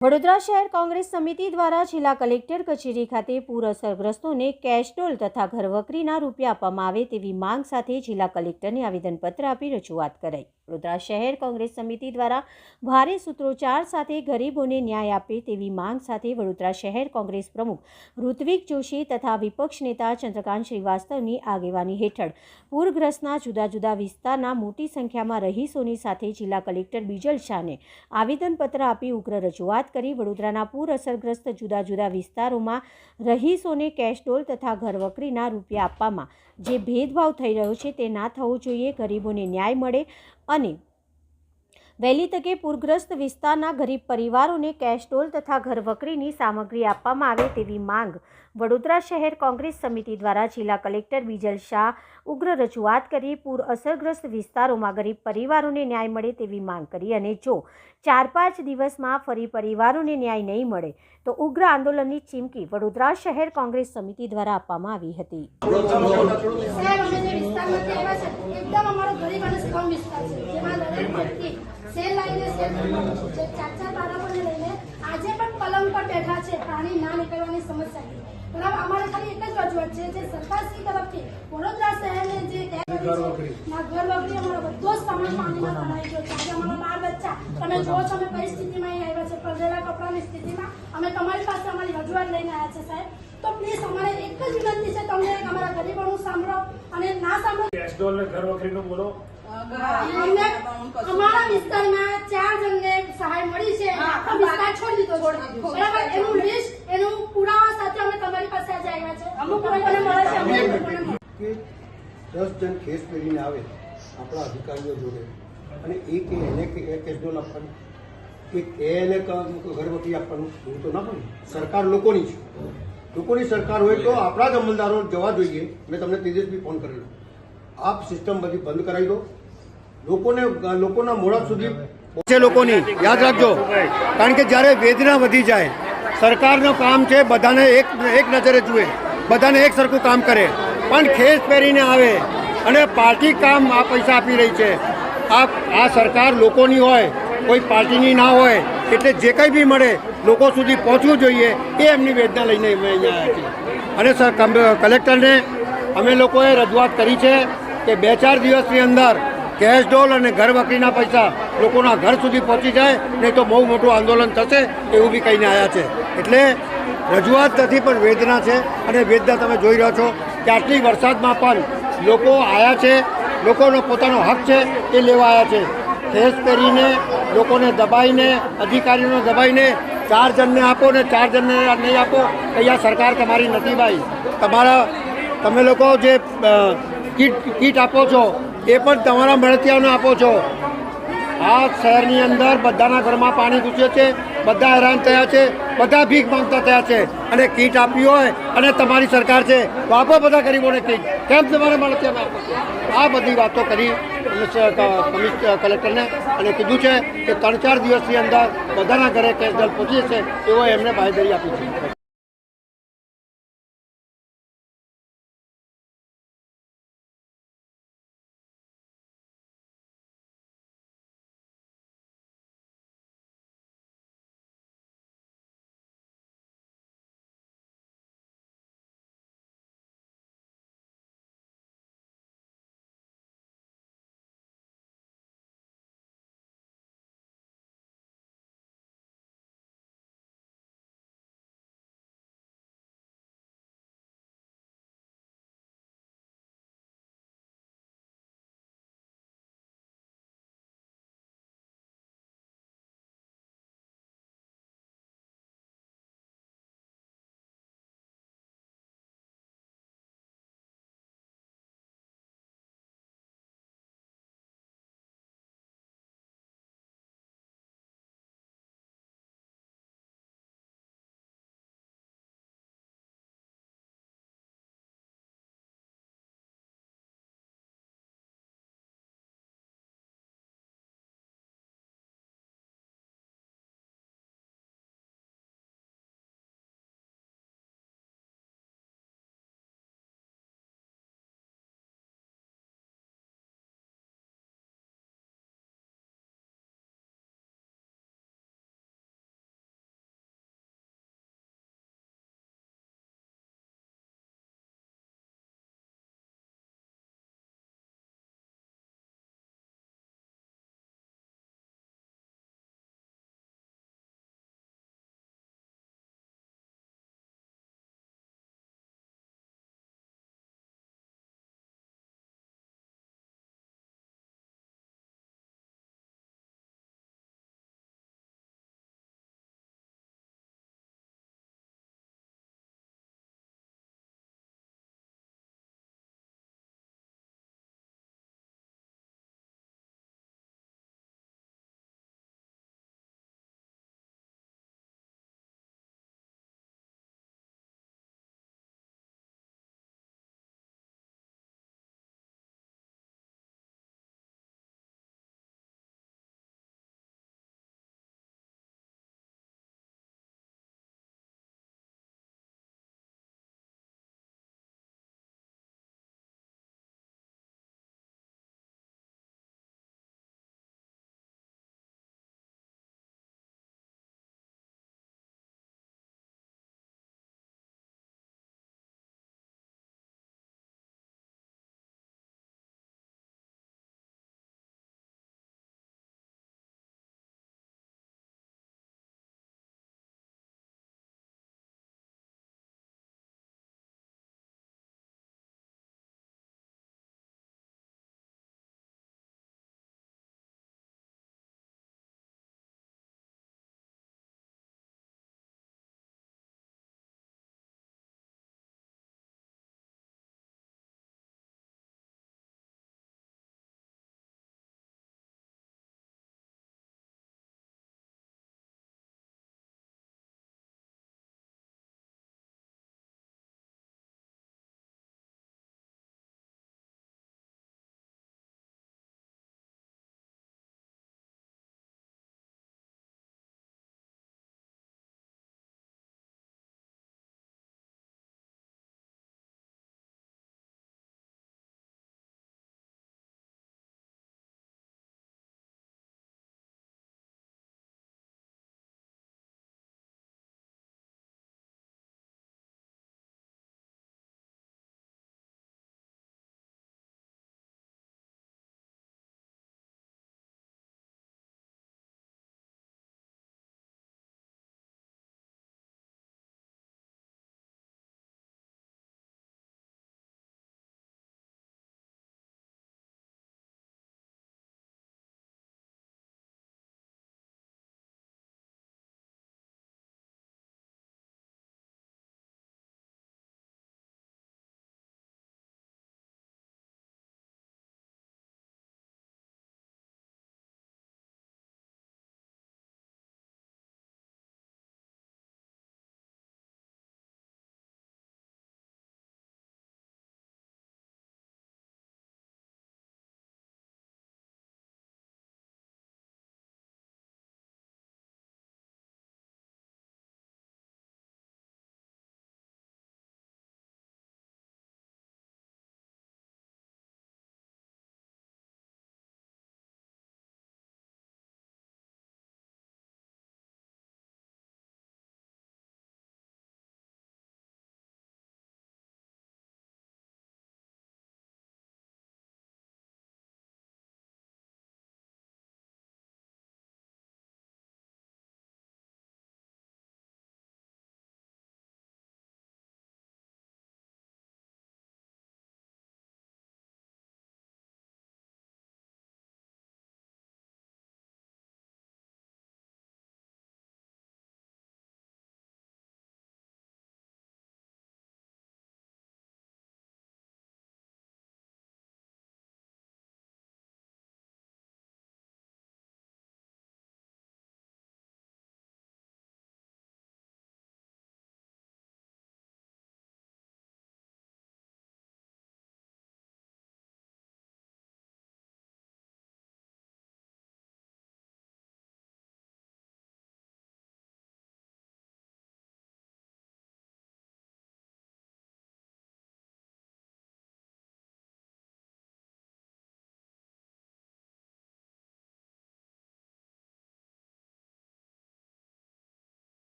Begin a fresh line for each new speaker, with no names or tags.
વડોદરા શહેર કોંગ્રેસ સમિતિ દ્વારા જિલ્લા કલેક્ટર કચેરી ખાતે પૂર અસરગ્રસ્તોને કેશડોલ તથા ઘરવકરીના રૂપિયા આપવામાં આવે તેવી માંગ સાથે જિલ્લા કલેક્ટરને આવેદનપત્ર આપી રજૂઆત કરાઈ. વડોદરા શહેર કોંગ્રેસ સમિતિ દ્વારા ભારે સૂત્રોચ્ચાર સાથે ગરીબોને ન્યાય આપે તેવી માંગ સાથે વડોદરા શહેર કોંગ્રેસ પ્રમુખ ઋત્વિક જોશી તથા વિપક્ષ નેતા ચંદ્રકાંત શ્રીવાસ્તવની આગેવાની હેઠળ પૂરગ્રસ્તના જુદા જુદા વિસ્તારના મોટી સંખ્યામાં રહીશોની સાથે જિલ્લા કલેક્ટર બીજલ શાહને આવેદનપત્ર આપી ઉગ્ર રજૂઆત કરી વડોદરાના પૂર અસરગ્રસ્ત જુદા જુદા વિસ્તારોમાં રહીશોને કેશડોલ તથા ઘરવકરીના રૂપિયા આપવામાં જે ભેદભાવ થઈ રહ્યો છે તે ના થવો જોઈએ ગરીબોને ન્યાય મળે અને વહેલી તકે પૂરગ્રસ્ત વિસ્તારના ગરીબ પરિવારોને કેશડોલ તથા ઘરવકરીની સામગ્રી આપવામાં આવે તેવી માંગ વડોદરા શહેર કોંગ્રેસ સમિતિ દ્વારા જિલ્લા કલેક્ટર બીજલ શાહ ઉગ્ર રજૂઆત કરી પૂર અસરગ્રસ્ત વિસ્તારોમાં ગરીબ પરિવારોને ન્યાય મળે તેવી માંગ કરી અને જો ચાર પાંચ દિવસમાં ફરી પરિવારોને ન્યાય નહીં મળે, તો ઉગ્ર આંદોલનની ચીમકી વડોદરા શહેર કોંગ્રેસ સમિતિ દ્વારા આપવામાં આવી હતી.
સેલ લાઈને સેલ ચાર ચાર બાળકોને લઈને આજે પણ પલંગ પર બેઠા છે પાણી ના નીકળવાની સમસ્યાથી અમારે ખાલી એક જ રજૂઆત છે જે સરકારશ્રી તરફથી વડોદરા શહેરને જે tag કરી છે ના ઘર વખરી અમારો બધો જ સામાન પાણીમાં ભરાઈ ગયો છે. આજે અમારા બાળ બચ્ચા તમે જોવો છો અમે કઈ સ્થિતિમાં અહીં આવ્યા છે પલળેલા કપડાની સ્થિતિમાં. અમે તમારી પાસે અમારી રજૂઆત લઈને આવ્યા છે સાહેબ. તો પ્લીઝ અમારે એક જ વિનંતી છે તમને અમારા ગરીબોનું સાંભળો અને ના સાંભળો.
કેશડોલ ઘર વખરીનું બોલો.
અમારા વિસ્તારમાં ચાર જણને સહાય મળી છે આખો વિસ્તાર છોડી દીધો છે. બરાબર? એનું લિસ્ટ એનું પુરાવા સાથે અમે તમારી પાસે આજે આવ્યા છે. અમુક લોકોને મળે છે અમુક લોકોને મળે
કે દસ જણ કેસ પેઢીને આવે આપણા અધિકારીઓ જોડે. અને એ કે એને કે એ કેસડોલ આપવાનું. કે એને ગર્ભવતી આપવાનું. એવું તો ના હોય સરકાર લોકોની છે. લોકોની સરકાર હોય તો આપણા જ અમલદારો જવા જોઈએ. મેં તમને તે દિવસ બી ફોન કરેલો. આપ સિસ્ટમ બધી બંધ કરાવી દો. લોકોને, લોકોના મોડા સુધી છે લોકોની. યાદ રાખજો. કારણ કે જ્યારે વેદના વધી જાય, સરકારનું કામ છે બધાને એક એક નજરે જુએ, બધાને એક સરખું કામ કરે. પણ ખેસ પહેરીને આવે અને પાર્ટી કામ આ પૈસા આપી રહી છે. આ આ સરકાર લોકોની હોય, કોઈ પાર્ટીની ના હોય, એટલે જે કંઈ બી મળે, લોકો સુધી પહોંચવું જોઈએ એ એમની વેદના લઈને અમે અહીંયા આવ્યા છીએ. અને સર કલેક્ટરને અમે લોકોએ રજૂઆત કરી છે કે બે ચાર દિવસની અંદર કેશ ડોલ અને ઘર વકરીના પૈસા લોકોના ઘર સુધી પહોંચી જાય, નહીં તો બહુ મોટું આંદોલન થશે એવું બી કહીને આવ્યા છે. એટલે રજૂઆત નથી, પણ વેદના છે. અને વેદના તમે જોઈ રહ્યા છો કે આટલી વરસાદમાં પણ લોકો આવ્યા છે, લોકોનો પોતાનો હક છે એ લેવા આવ્યા છે. ખેસ પહેરીને લોકોને દબાઈને, અધિકારીઓને દબાઈને ચાર જણને આપો ને ચાર જણને નહીં આપો, અહીંયા સરકાર તમારી નથી ભાઈ. તમારા, તમે લોકો જે કીટ કીટ આપો છો એ પણ તમારા મળતિયાઓને આપો છો. આ શહેરની અંદર બધાના ઘરમાં પાણી ઘૂસ્યું છે, બધા હેરાન થયા છે, બધા ભીખ માંગતા થયા છે. અને કીટ આપી હોય અને તમારી સરકાર છે, તો આપો બધા ગરીબોને કીટ. કેમ તમારે મળતિયાને આપો આ બધી વાતો કરી કલેક્ટરને અને કીધું છે કે ત્રણ ચાર દિવસની અંદર બધાના ઘરે કેસ દલ પહોંચી જશે, એવો એમને બાહેધરી આપી છે.